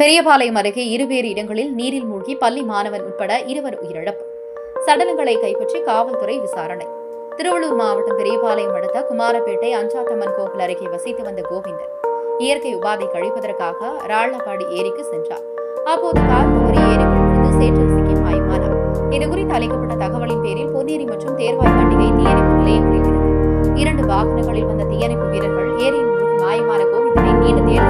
பெரியபாளையம் அருகே இருவேறு இடங்களில் நீரில் மூழ்கி பள்ளி மாணவன் உட்பட இருவர் உயிரிழப்பு. சடலங்களை கைப்பற்றி காவல்துறை விசாரணை. திருவள்ளூர் மாவட்டம் பெரியபாளையம் அடுத்த குமாரப்பேட்டை அஞ்சாத்தம்மன் கோவில் அருகே வசித்து வந்த கோவிந்தன் இயற்கை உபாதை கழிப்பதற்காக ராளப்பாடி ஏரிக்கு சென்றார். அப்போது கார் தவறி ஏரிக்குள் விழுந்து சேற்றில் சிக்கி மாயமானார். இதுகுறித்து அளிக்கப்பட்ட தகவலின் பேரில் பொன்னேரி மற்றும் தேர்வாய் பண்டிகை தீயணைப்பு நிலையம் இரண்டு வாகனங்களில் வந்த தீயணைப்பு வீரர்கள் ஏரியில் மூழ்கி மாயமான கோவிந்தனை நீண்ட தேர்வு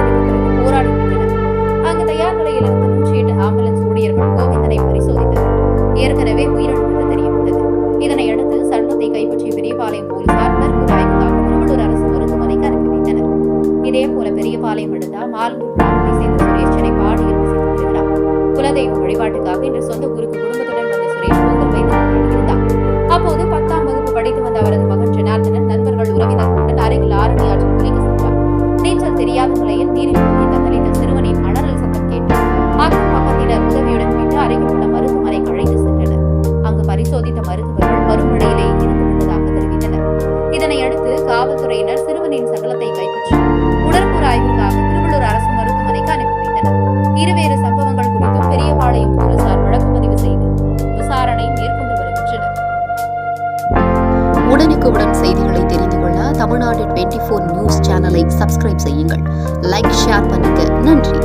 ஏற்கனவே உயிரிழந்தது தெரியவந்தது. இதனையடுத்து சடலத்தை கைப்பற்றிய பெரியபாளையம் போலீசார் மருத்துவ ஆய்வுக்காக திருவள்ளூர் அரசு மருத்துவமனைக்கு அனுப்பி வைத்தனர். இதேபோல பெரியபாளையம் அடுத்த மாலூர் கிராமத்தை சேர்ந்த சுரேஷ் சென்னை பாடியில் வசித்து வருகிறார் குலதெய்வ வழிபாட்டுக்காக இன்று சொந்த ஊருக்கு குடும்பத்துடன் வந்த சுரேஷ் பொங்கல் வைத்து கொண்டிருந்தார் அப்போது பத்தாம் வகுப்பு படித்து வந்த அவரது மகன் ஜனார்தனன் நண்பர்கள் உறவினர்களுடன் அருகில் ஆரணி ஆற்றில் குளிக்க சென்றார். நீச்சல் தெரியாத நிலையில் நீரில் காவல்துறையினர் சிறுவனின் சடலத்தை கைப்பற்றி உடற்கூறு ஆய்வுக்காக திருவள்ளூர் அரசு மருத்துவமனைக்கு அனுப்பி வைத்தனர் இருவேறு சம்பவங்கள் குறித்தும் பெரியபாளையம் போலீசார் வழக்கு பதிவு செய்து விசாரணை மேற்கொண்டு வருகின்றனர். உடனுக்குடன் செய்திகளை தெரிந்து கொள்ள தமிழ்நாடு டுவெண்ட்டி ஃபோர் நியூஸ் சேனலை சப்ஸ்கிரைப் செய்யுங்கள். லைக் ஷேர் பண்ணுங்க. நன்றி.